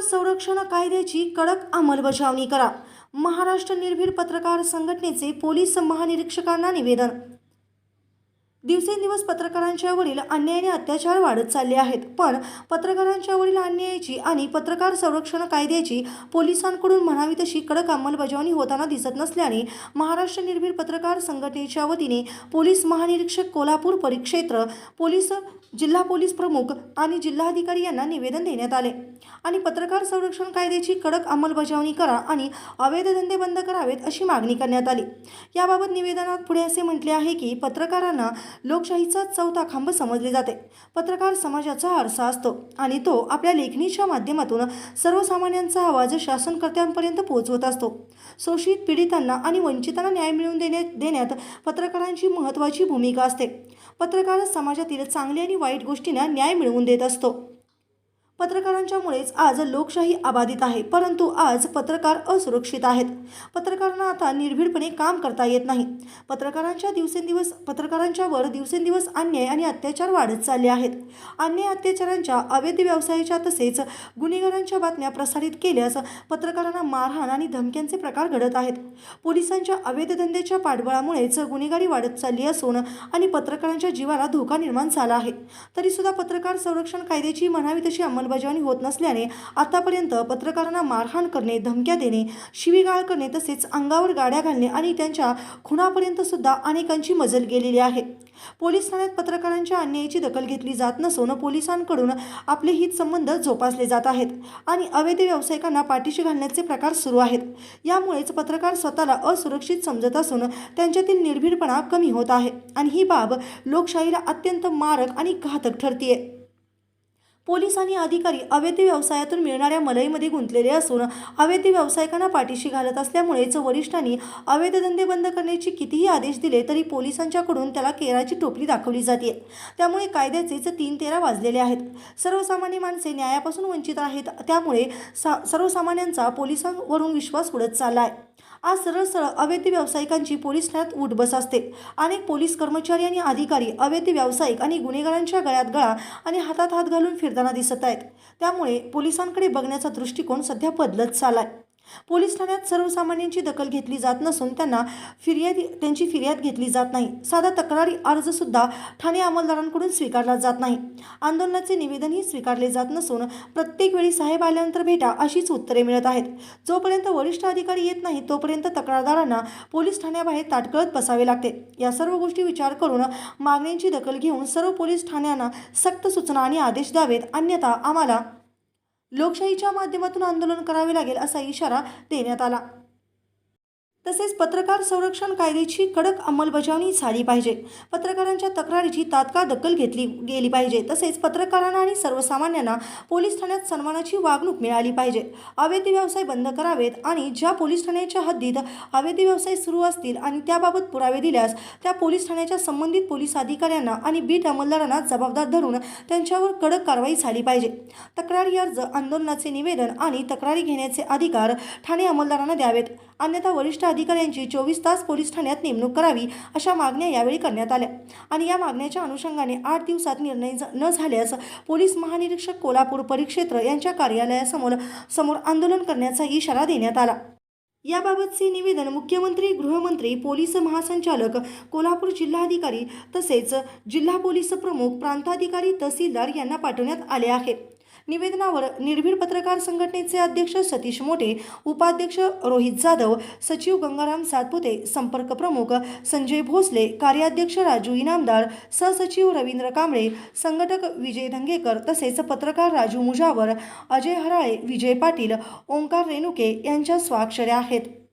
संरक्षण कायद्याची कडक अंमलबजावणी करा. महाराष्ट्र निर्भीड पत्रकार संघटनेचे पोलीस महानिरीक्षकांना निवेदन दिवसेंदिवस पत्रकारांच्यावरील वडील अन्यायाने अत्याचार वाढत चालले आहेत. पण पत्रकारांच्यावरील अन्यायाची आणि पत्रकार संरक्षण कायद्याची पोलिसांकडून म्हणावी तशी कडक अंमलबजावणी होताना दिसत नसल्याने महाराष्ट्र निर्भीड पत्रकार संघटनेच्या वतीने पोलीस महानिरीक्षक कोल्हापूर परिक्षेत्र पोलीस जिल्हा पोलीस प्रमुख आणि जिल्हाधिकारी यांना निवेदन देण्यात आले. आणि पत्रकार संरक्षण कायद्याची कडक अंमलबजावणी करा आणि अवैध धंदे बंद करावेत अशी मागणी करण्यात आली. याबाबत निवेदनात पुढे असे म्हटले आहे की पत्रकारांना लोकशाहीचा चौथा खांब समजले जाते. पत्रकार समाजाचा आरसा असतो आणि तो आपल्या लेखणीच्या माध्यमातून सर्वसामान्यांचा आवाज शासनकर्त्यांपर्यंत पोहोचवत असतो. शोषित पीडितांना आणि वंचितांना न्याय मिळवून देण्यात देण्यात पत्रकारांची महत्त्वाची भूमिका असते. पत्रकार समाजातील चांगली आणि वाईट गोष्टींना न्याय मिळवून देत असतो. पत्रकारांच्यामुळेच आज लोकशाही अबाधित आहे परंतु आज पत्रकार असुरक्षित आहेत. पत्रकारांना आता निर्भीडपणे काम करता येत नाही. पत्रकारांच्या दिवसेंदिवस पत्रकारांच्यावर दिवसेंदिवस अन्याय आणि अत्याचार वाढत चालले आहेत. अन्याय अत्याचारांच्या अवैध व्यवसायाच्या तसेच गुन्हेगारांच्या बातम्या प्रसारित केल्यास पत्रकारांना मारहाण आणि धमक्यांचे प्रकार घडत आहेत. पोलिसांच्या अवैध धंद्याच्या पाठबळामुळेच गुन्हेगारी वाढत चालली असून आणि पत्रकारांच्या जीवाला धोका निर्माण झाला आहे. तरीसुद्धा पत्रकार संरक्षण कायद्याची म्हणावी तशी अंमलबजावणी होत नसल्याने आतापर्यंत पत्रकारांना मारहाण करणे धमक्या देणे शिवीगाळ करणे तसेच अंगावर गाड्या घालणे आणि त्यांच्या खुनापर्यंत सुद्धा अनेकांची मजल गेलेली आहे. पोलीस ठाण्यात पत्रकारांच्या अन्यायाची दखल घेतली जात नसून पोलिसांकडून आपले हित संबंध जोपासले जात आहेत आणि अवैध व्यावसायिकांना पाठीशी घालण्याचे प्रकार सुरू आहेत. यामुळेच पत्रकार स्वतःला असुरक्षित समजत असून त्यांच्यातील निर्भीडपणा कमी होत आहे आणि ही बाब लोकशाहीला अत्यंत मारक आणि घातक ठरतीये. पोलीस आणि अधिकारी अवैध व्यवसायातून मिळणाऱ्या मलईमध्ये गुंतलेले असून अवैध व्यावसायिकांना पाठीशी घालत असल्यामुळेच वरिष्ठांनी अवैध धंदे बंद करण्याचे कितीही आदेश दिले तरी पोलिसांच्याकडून त्याला केराची टोपली दाखवली जाते. त्यामुळे कायद्याचेच तीन तेरा वाजलेले आहेत. सर्वसामान्य माणसे न्यायापासून वंचित आहेत. त्यामुळे सा सर्वसामान्यांचा पोलिसांवरून विश्वास उडत चालला आहे आज सरळ सरळ अवैध व्यावसायिकांची पोलीस ठाण्यात उठबस असते. अनेक पोलीस कर्मचारी आणि अधिकारी अवैध व्यावसायिक आणि गुन्हेगारांच्या गळ्यात गळा आणि हातात हात घालून फिरताना दिसत आहेत. त्यामुळे पोलिसांकडे बघण्याचा दृष्टिकोन सध्या बदलत चाललाय. पोलीस ठाण्यात सर्वसामान्यांची दखल घेतली जात नसून त्यांना फिर्यादी त्यांची फिर्याद घेतली जात नाही. साधा तक्रारी अर्जसुद्धा ठाणे अंमलदारांकडून स्वीकारला जात नाही. आंदोलनाचे निवेदनही स्वीकारले जात नसून प्रत्येक वेळी साहेब आल्यानंतर भेटा अशीच उत्तरे मिळत आहेत. जोपर्यंत वरिष्ठ अधिकारी येत नाही तोपर्यंत तक्रारदारांना पोलीस ठाण्याबाहेर ताटकळत बसावे लागते. या सर्व गोष्टी विचार करून मागण्यांची दखल घेऊन सर्व पोलीस ठाण्यांना सक्त सूचना आणि आदेश द्यावेत. अन्यथा आम्हाला लोकशाहीच्या माध्यमातून आंदोलन करावे लागेल असा इशारा देण्यात आला. तसेच पत्रकार संरक्षण कायद्याची कडक अंमलबजावणी झाली पाहिजे. पत्रकारांच्या तक्रारीची तात्काळ दखल घेतली गेली पाहिजे. तसेच पत्रकारांना आणि सर्वसामान्यांना पोलीस ठाण्यात सन्मानाची वागणूक मिळाली पाहिजे. अवैध व्यवसाय बंद करावेत आणि ज्या पोलीस ठाण्याच्या हद्दीत अवैध व्यवसाय सुरू असतील आणि त्याबाबत पुरावे दिल्यास त्या पोलीस ठाण्याच्या संबंधित पोलीस अधिकाऱ्यांना आणि बीट अंमलदारांना जबाबदार धरून त्यांच्यावर कडक कारवाई झाली पाहिजे. तक्रारी अर्ज आंदोलनाचे निवेदन आणि तक्रारी घेण्याचे अधिकार ठाणे अंमलदारांना द्यावेत. अन्यथा वरिष्ठ अधिकाऱ्यांची चोवीस तास पोलीस ठाण्यात नेमणूक करावी अशा मागण्या यावेळी करण्यात आल्या. आणि या मागण्याच्या अनुषंगाने आठ दिवसात निर्णय ज- न झाल्यास पोलीस महानिरीक्षक कोल्हापूर परिक्षेत्र यांच्या कार्यालयासमोर समोर आंदोलन करण्याचा इशारा देण्यात आला. याबाबतचे निवेदन मुख्यमंत्री गृहमंत्री पोलीस महासंचालक कोल्हापूर जिल्हाधिकारी तसेच जिल्हा पोलीस प्रमुख प्रांताधिकारी तहसीलदार यांना पाठवण्यात आले आहे. निवेदनावर निर्भीड पत्रकार संघटनेचे अध्यक्ष सतीश मोठे उपाध्यक्ष रोहित जाधव सचिव गंगाराम सातपुते संपर्क प्रमुख संजय भोसले कार्याध्यक्ष राजू इनामदार सहसचिव रवींद्र कांबळे संघटक विजय धंगेकर तसेच पत्रकार राजू मुजावर अजय हराळे विजय पाटील ओंकार रेणुके यांच्या स्वाक्षऱ्या आहेत.